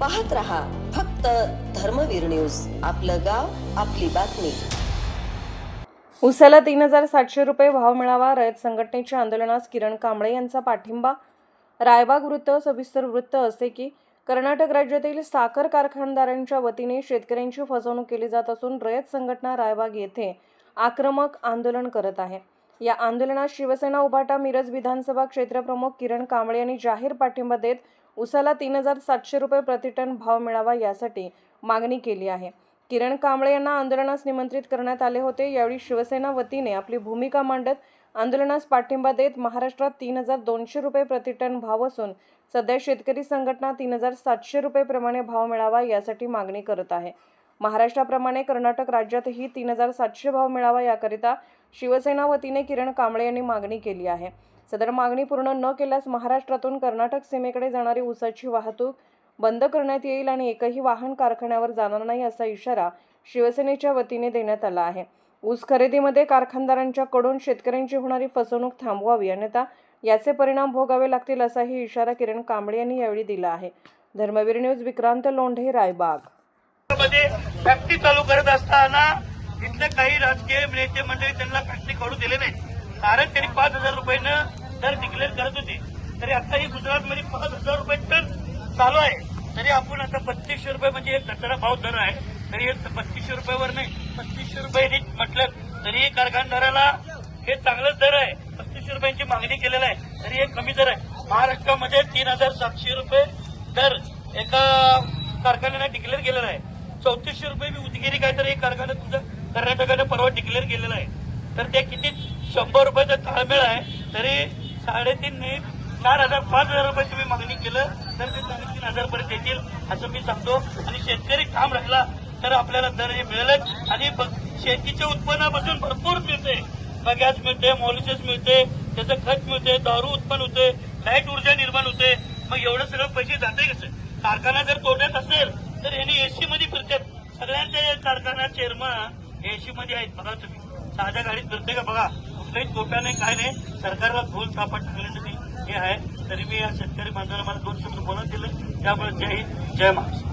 पाहत रहा फक्त धर्मवीर न्यूज. आपलं गाव आपली बातमी. उसाला तीन हजार सातशे रुपये भाव मिळावा रयत संघटनेच्या आंदोलनास किरण कांबळे यांचा पाठिंबा. रायबाग वृत्त सविस्तर वृत्त असे की कर्नाटक राज्यातील साखर कारखानदारांच्या वतीने शेतकऱ्यांची फसवणूक केली जात असून रयत संघटना रायबाग येथे आक्रमक आंदोलन करत आहे. या आंदोलनात शिवसेना उभाटा मिरज विधानसभा क्षेत्रप्रमुख किरण कांबळे यांनी जाहीर पाठिंबा देत उसाला तीन हजार सातशे रुपये प्रतिटन भाव मिळावा यासाठी मागणी केली आहे. किरण कांबळे यांना आंदोलनास निमंत्रित करण्यात आले होते. यावेळी शिवसेना वतीने आपली भूमिका मांडत आंदोलनास पाठिंबा देत महाराष्ट्रात तीन हजार दोनशे रुपये प्रतिटन भाव असून सध्या शेतकरी संघटना तीन हजार सातशे रुपये प्रमाणे भाव मिळावा यासाठी मागणी करत आहे. महाराष्ट्राप्रमाणे कर्नाटक राज्यातही तीन हजार सातशे भाव मिळावा याकरिता शिवसेना वतीने किरण कांबळे यांनी मागणी केली आहे. सदर मागणी पूर्ण न केल्यास महाराष्ट्रातून कर्नाटक सीमेकडे जाणारी ऊसाची वाहतूक बंद करण्यात येईल आणि एकही वाहन कारखान्यावर जाणार नाही असा इशारा शिवसेनेच्या वतीने देण्यात आला आहे. ऊस खरेदीमध्ये कारखानदारांच्याकडून शेतकऱ्यांची होणारी फसवणूक थांबवावी अन्यथा याचे परिणाम भोगावे लागतील असाही इशारा किरण कांबळे यांनी यावेळी दिला आहे. धर्मवीर न्यूज विक्रांत लोंढे रायबाग. मध्ये फॅक्टरी चालू करत असताना इथले काही राजकीय नेते मंडळी त्यांना फॅक्टरी काढू दिले नाही. कारण त्यांनी पाच हजार रुपयानं दर डिक्लेअर करत होते. तरी आता ही गुजरातमध्ये पाच हजार रुपये टन चालू आहे. तरी आपण आता बत्तीसशे रुपये म्हणजे एक कचरा भाव दर आहे. तरी हे बत्तीसशे रुपयावर नाही. पस्तीसशे रुपये म्हटलं तरी कारखानदाराला हे चांगलंच दर आहे. पस्तीसशे रुपयांची मागणी केलेला आहे. तरी हे कमी दर आहे. महाराष्ट्रामध्ये तीन हजार सातशे रुपये दर एका कारखान्याने डिक्लेअर केलेला आहे. चौतीसशे रुपये मी उदगिरी काय तर एक कारखाना तुझं कर्नाटकाने परवा डिक्लेअर केलेला आहे. तर ते किती शंभर रुपयाचा ताळमेळ आहे तरी साडेतीन चार हजार पाच हजार रुपये तुम्ही मागणी केलं तर ते साडेतीन हजार पर्यंत येतील असं मी सांगतो. आणि शेतकरी ठाम राहिला तर आपल्याला दर हे मिळेलच. आणि शेतीच्या उत्पन्नापासून भरपूर मिळते. गॅस मिळते मॉलिसेस मिळते त्याचं खत मिळते दारू उत्पन्न होते लाइट ऊर्जा निर्माण होते. मग एवढं सगळं पैसे जाते कसं? कारखाना जर तोट्यात असेल तर यांनी एसी मध्ये फिरतात सगळ्यांच्या कारखाना चेअरमन एसी मध्ये आहेत. बघा तुम्ही. साध्या गाडीत फिरते का बघा? कुठल्याही तोप्या नाही काय नाही. सरकारला धूल सापट टाकण्यासाठी हे आहे. तरी मी या शेतकरी बांधवाला मला दोन शब्द बोलत दिले. त्यामुळे जय हिंद. जय महाराष्ट्र.